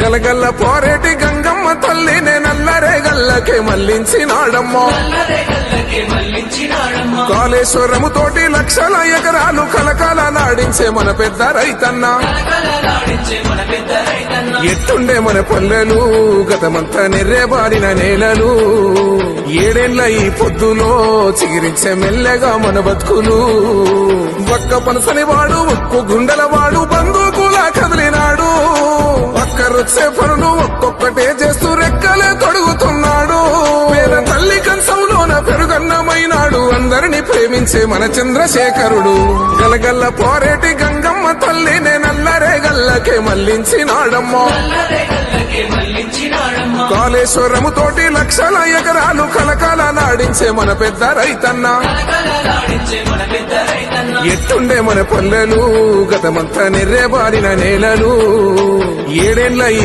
గలగల్ల పోరేటి గంగమ్మ తల్లినే నల్లరే గల్లకే మళ్ళించినాడమ్మో కాళేశ్వరము తోటి లక్షల ఎకరాలు కలకాల నాడించే మన పెద్ద రైతన్న. ఎట్టుండే మన పల్లెలు గతమంతా నెర్రేబారిన నేలలు. ఏడేళ్ళ ఈ పొద్దులో చిగిరించే మెల్లగా మన బతుకులు. ఒక్క పనసని వాడు ఒక్కు గుండెల వాడు ఒక్కరొచ్చే పనులు ఒక్కొక్కటే చేస్తూ రెక్కలే తొడుగుతున్నాడు. పేద తల్లి కంచంలోన పెరుగన్నమైనాడు. అందరిని ప్రేమించే మన చంద్రశేఖరుడు. గలగల్ల పోరేటి గంగమ్మ తల్లినే నల్లరే గల్లకే మళ్ళించినాడమ్మో కాళేశ్వరము తోటి లక్షల ఎకరాలు కలకాల నాడించే మన పెద్ద రైతన్న. ఎట్టుండే మన పల్లెలు గతమంతా నెర్రేబారిన నేలలు. ఏడేళ్ళ ఈ